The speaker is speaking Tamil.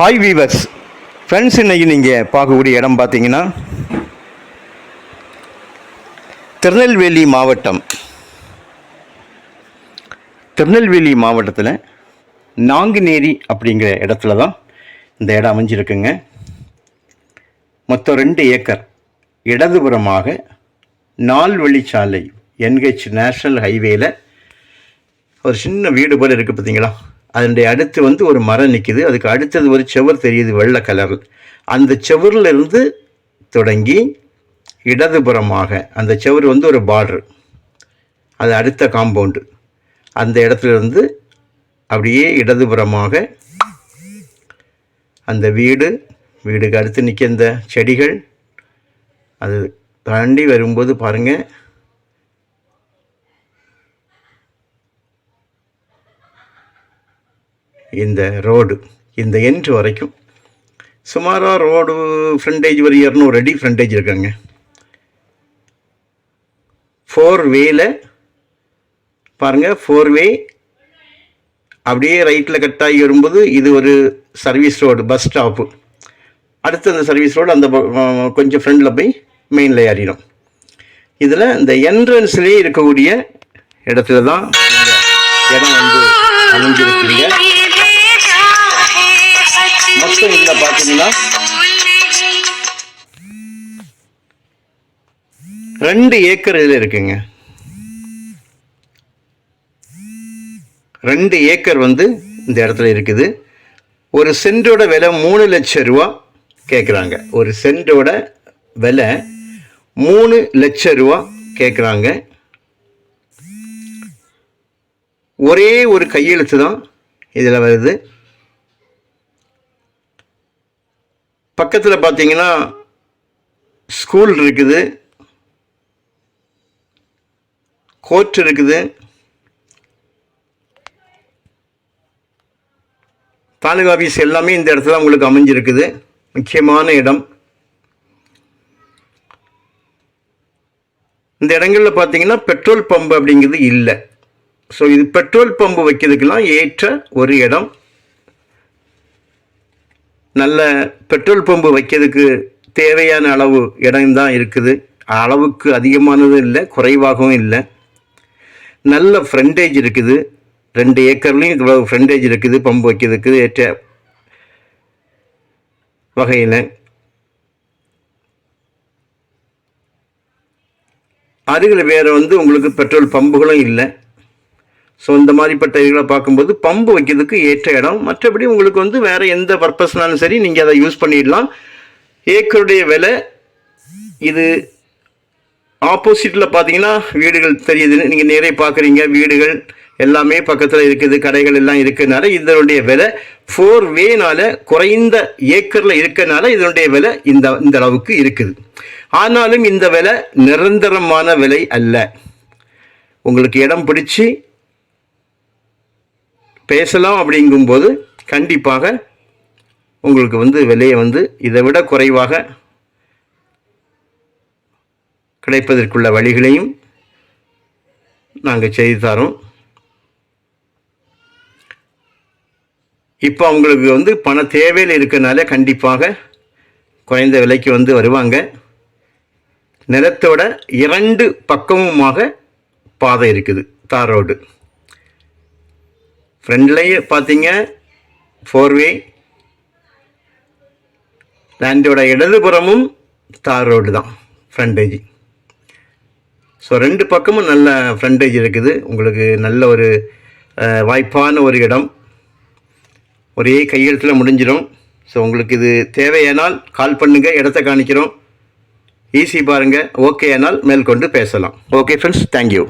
ஹாய் வீவர்ஸ் ஃப்ரெண்ட்ஸ் இன்றைக்கி நீங்கள் பார்க்கக்கூடிய இடம் பார்த்தீங்கன்னா திருநெல்வேலி மாவட்டம். திருநெல்வேலி மாவட்டத்தில் நாங்குநேரி அப்படிங்கிற இடத்துல தான் இந்த இடம் அமைஞ்சிருக்குங்க. மொத்தம் ரெண்டு ஏக்கர் இடதுபுறமாக நால் வழிச்சாலை என்ஹெச் நேஷ்னல் ஹைவேயில் ஒரு சின்ன வீடு போல் இருக்குது பார்த்தீங்களா? அதனுடைய அடுத்து வந்து ஒரு மரம் நிற்கிது அதுக்கு அடுத்தது ஒரு செவர் தெரியுது வெள்ளை கலர். அந்த செவர்லேருந்து தொடங்கி இடதுபுறமாக அந்த செவர் வந்து ஒரு பார்டர் அது அடுத்த காம்பவுண்டு அந்த இடத்துலேருந்து அப்படியே இடதுபுறமாக அந்த வீடு வீடுக்கு அடுத்து நிற்க இந்த செடிகள் அது தாண்டி வரும்போது பாருங்கள் இந்த ரோடு இந்த எண்டு வரைக்கும். சுமாராக ரோடு ஃப்ரண்டேஜ் ஒரு இரநூறு அடி ஃப்ரண்டேஜ் இருக்காங்க. ஃபோர் வேல பாருங்கள் ஃபோர் வே அப்படியே ரைட்டில் கட்டாகி வரும்போது இது ஒரு சர்வீஸ் ரோடு பஸ் ஸ்டாப்பு அடுத்து அந்த சர்வீஸ் ரோடு அந்த கொஞ்சம் ஃப்ரெண்டில் போய் மெயினில் ஏறிடும். இதில் இந்த என்ட்ரன்ஸ்லேயே இருக்கக்கூடிய இடத்துல தான் இந்த இடம் வந்து அமைஞ்சிருக்கீங்க மொத்தம் இதில் பார்த்தீங்கன்னா ரெண்டு ஏக்கர் இதில் இருக்குங்க. ரெண்டு ஏக்கர் வந்து இந்த இடத்துல இருக்குது. ஒரு சென்டோட விலை மூணு லட்சம் ரூபா கேட்குறாங்க. ஒரு சென்டோட விலை மூணு லட்சம் ரூபா கேட்குறாங்க. ஒரே ஒரு கையெழுத்து தான் இதில் வருது. பக்கத்தில் பார்த்தீங்கன்னா ஸ்கூல் இருக்குது. கோர்ட் இருக்குது. தாலுகா ஆஃபீஸ் எல்லாமே இந்த இடத்துல உங்களுக்கு அமைஞ்சிருக்குது. முக்கியமான இடம். இந்த இடங்களில் பார்த்தீங்கன்னா பெட்ரோல் பம்பு அப்படிங்கிறது இல்லை. ஸோ இது பெட்ரோல் பம்பு வைக்கிறதுக்கெல்லாம் ஏற்ற ஒரு இடம். நல்ல பெட்ரோல் பம்பு வைக்கிறதுக்கு தேவையான அளவு இடம்தான் இருக்குது. அளவுக்கு அதிகமானதும் இல்லை குறைவாகவும் இல்லை. நல்ல ஃப்ரண்டேஜ் இருக்குது. ரெண்டு ஏக்கர்லேயும் இவ்வளவு ஃப்ரண்டேஜ் இருக்குது பம்பு வைக்கிறதுக்கு ஏற்ற வகையில். அருகில் வேறு வந்து உங்களுக்கு பெட்ரோல் பம்புகளும் இல்லை. ஸோ இந்த மாதிரிப்பட்ட இதுகளை பார்க்கும்போது பம்பு வைக்கிறதுக்கு ஏற்ற இடம். மற்றபடி உங்களுக்கு வந்து வேறு எந்த பர்பஸ்னாலும் சரி நீங்கள் அதை யூஸ் பண்ணிடலாம். ஏக்கருடைய விலை இது ஆப்போசிட்டில் பார்த்தீங்கன்னா வீடுகள் தெரியுது. நீங்கள் நேரே பார்க்குறீங்க வீடுகள் எல்லாமே பக்கத்தில் இருக்குது கடைகள் எல்லாம் இருக்கிறதுனால இதனுடைய விலை ஃபோர் வேனால் குறைந்த ஏக்கரில் இருக்கிறனால இதனுடைய விலை இந்த இந்த அளவுக்கு இருக்குது. ஆனாலும் இந்த விலை நிரந்தரமான விலை அல்ல. உங்களுக்கு இடம் பிடிச்சி பேசலாம் அப்படிங்கும்போது கண்டிப்பாக உங்களுக்கு வந்து விலையை வந்து இதை விட குறைவாக கிடைப்பதற்குள்ள வழிகளையும் நாங்கள் செய்து தரோம். இப்போ அவங்களுக்கு வந்து பண தேவையில் இருக்கிறனால கண்டிப்பாக குறைந்த விலைக்கு வந்து வருவாங்க. நிலத்தோட இரண்டு பக்கமுமாக பாதை இருக்குது தார் ரோடு. ஃப்ரண்ட்லேயே பார்த்தீங்க? ஃபோர்வே லேண்டோட இடதுபுறமும் தார் ரோடு தான் ஃப்ரண்டேஜ் ஸோ ரெண்டு பக்கமும் நல்ல ஃப்ரண்டேஜ் இருக்குது. உங்களுக்கு நல்ல ஒரு வாய்ப்பான ஒரு இடம். ஒரே கையெழுத்தில் முடிஞ்சிடும். ஸோ உங்களுக்கு இது தேவையானால் கால் பண்ணுங்கள் இடத்த காணிக்கிறோம். ஈஸி பாருங்கள் ஓகே ஆனால் மேற்கொண்டு பேசலாம். Okay friends thank you